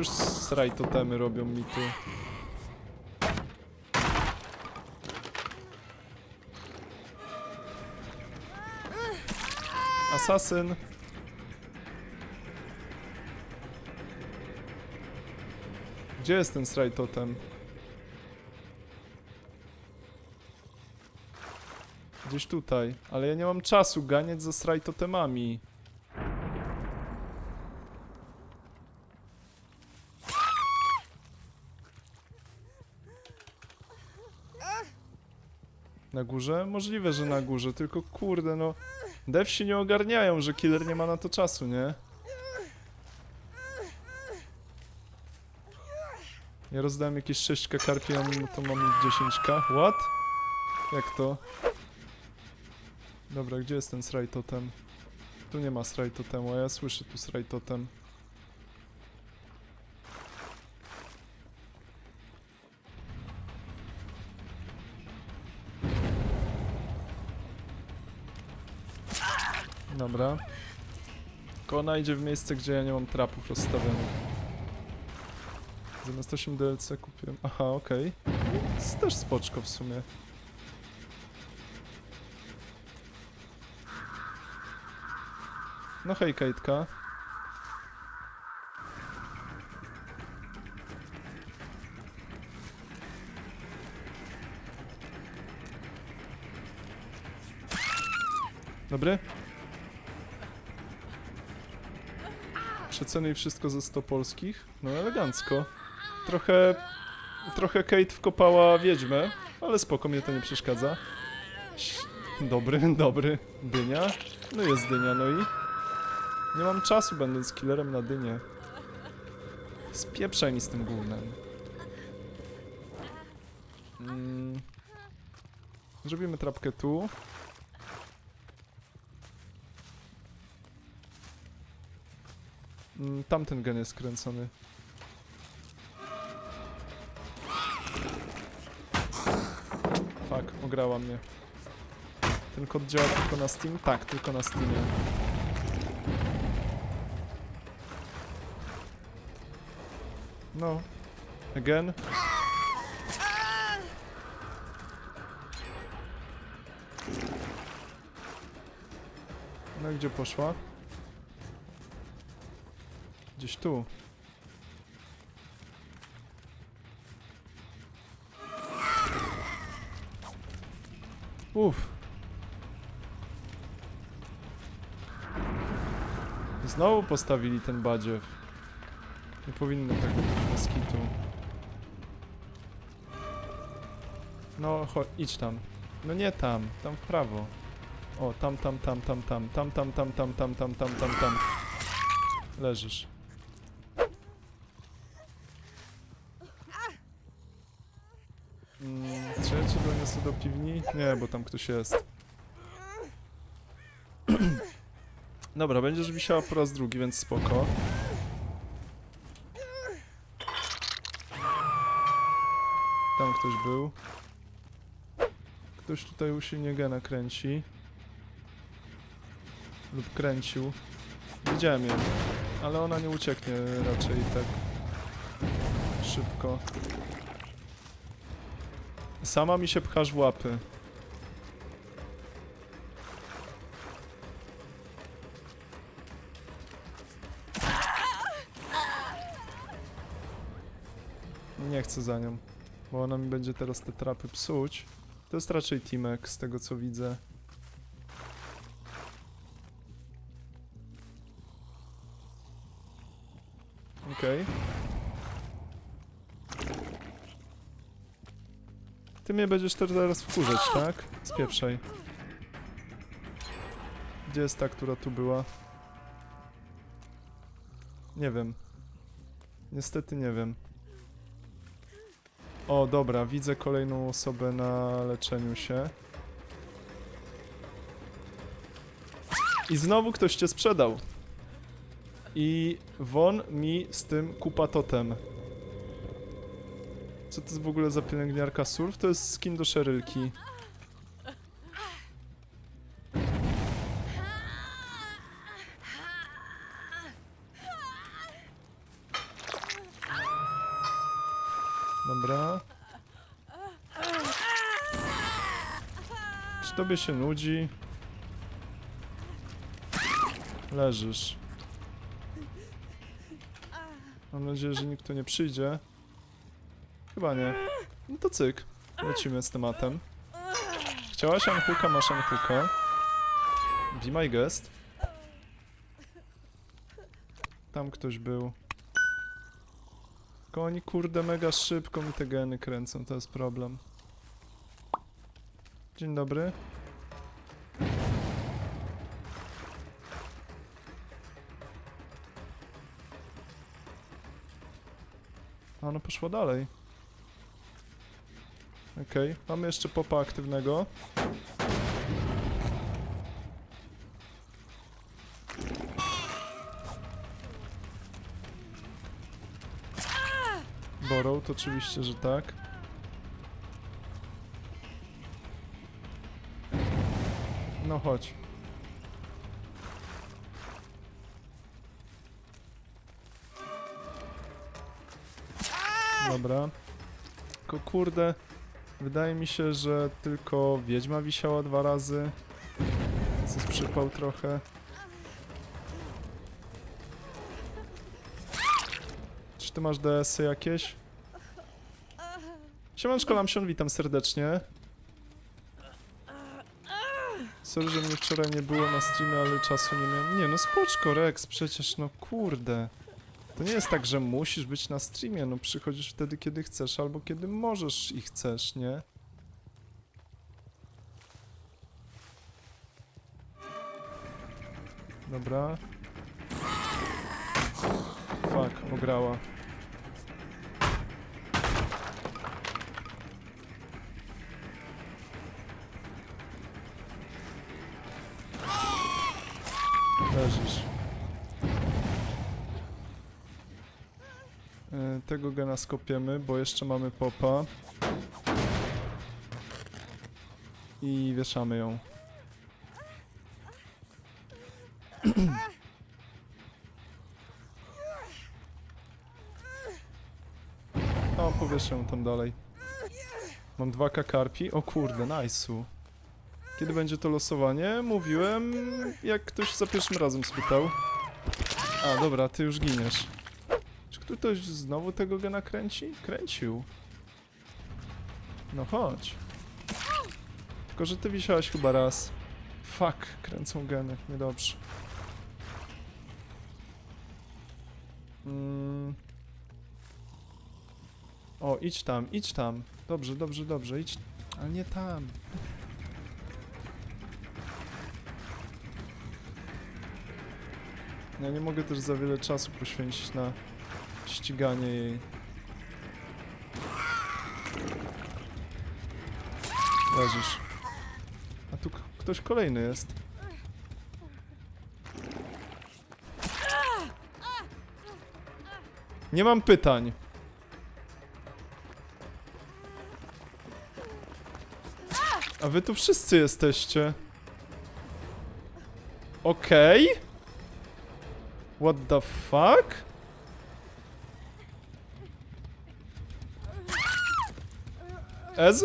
już sraj totemy robią mi tu. Asasyn. Gdzie jest ten sraj totem? Gdzieś tutaj, ale ja nie mam czasu ganiać za sraj totemami. Na górze? Możliwe, że na górze, tylko kurde no... Dev się nie ogarniają, że killer nie ma na to czasu, nie? Ja rozdałem jakieś 6k karpi, a no to mam 10k. What? Jak to? Dobra, gdzie jest ten sraj totem? Tu nie ma sraj totemu, a ja słyszę tu sraj totem. Dobra. Tylko ona idzie w miejsce, gdzie ja nie mam trapów rozstawionych. Zamiast 8 DLC kupiłem... Aha, okej. Jest też spoczko w sumie. No hej, Kejtka. Dobry? Przeceny i wszystko ze 100 polskich? No elegancko. Trochę... Trochę Kate wkopała wiedźmę, ale spoko, mnie to nie przeszkadza. Dobry, dobry. Dynia? No jest dynia, no i... Nie mam czasu, będąc killerem na dynię. Spieprzaj mi z tym gównem. Mm. Zrobimy trapkę tu. Tamten gen jest skręcony. Fuck, ograła mnie. Ten kod działa tylko na Steam? Tak, tylko na Steamie. No. Again. No gdzie poszła? Gdzieś tu. Uff. Znowu postawili ten badziew. Nie powinno tak być bez kitu. No, chodź, idź tam. No nie tam, tam w prawo. O, tam, tam, tam, tam, tam, tam, tam, tam, tam, tam, tam, tam, tam, tam. Leżysz. Nie, bo tam ktoś jest. Dobra, będziesz wisiała po raz drugi, więc spoko. Tam ktoś był. Ktoś tutaj usilnie gena kręci. Lub kręcił. Widziałem ją, ale ona nie ucieknie raczej tak szybko. Sama mi się pchasz w łapy. Nie chcę za nią, bo ona mi będzie teraz te trapy psuć. To jest raczej Timek, z tego co widzę. Okej. Ty mnie będziesz też zaraz wkurzać, tak? Spieprzaj. Gdzie jest ta, która tu była? Nie wiem. Niestety nie wiem. O, dobra, widzę kolejną osobę na leczeniu się. I znowu ktoś cię sprzedał. I won mi z tym kupa totem. Co to jest w ogóle za pielęgniarka surf? To jest skin do szerylki. Dobra. Czy tobie się nudzi? Leżysz. Mam nadzieję, że nikt tu nie przyjdzie. Chyba nie. No to cyk. Lecimy z tematem. Chciałaś Anhuka, masz Anhuka. Be my guest. Tam ktoś był. Tylko oni kurde mega szybko mi te geny kręcą, to jest problem. Dzień dobry. A ono poszło dalej. Okej, mamy jeszcze popa aktywnego. Borrow, to oczywiście, że tak. No chodź. Dobra. Tylko kurde, wydaje mi się, że tylko wiedźma wisiała dwa razy. Więc przypał trochę. Czy ty masz DS-y jakieś? Siemanczko Lamsion, witam serdecznie. Sorry, że mnie wczoraj nie było na streamie, ale czasu nie miałem. Nie no, spoczko Rex, przecież no kurde. To nie jest tak, że musisz być na streamie, no przychodzisz wtedy, kiedy chcesz, albo kiedy możesz i chcesz, nie? Dobra. Fuck, ograła. Leżysz. Tego gena skopiemy, bo jeszcze mamy popa. I wieszamy ją. O, powieszę ją tam dalej. Mam dwa kakarpi. O kurde, nice'u. Kiedy będzie to losowanie? Mówiłem, jak ktoś za pierwszym razem spytał. A, dobra, ty już giniesz. Czy ktoś znowu tego gena kręci? Kręcił. No chodź. Tylko, że ty wisiałaś chyba raz. Fuck, kręcą geny, niedobrze. Mm. O, idź tam, idź tam. Dobrze, dobrze, dobrze, idź. Ale nie tam. Ja nie mogę też za wiele czasu poświęcić na ściganie jej. Leżysz. A tu ktoś kolejny jest. Nie mam pytań. A wy tu wszyscy jesteście. Okej. What the fuck? Ez?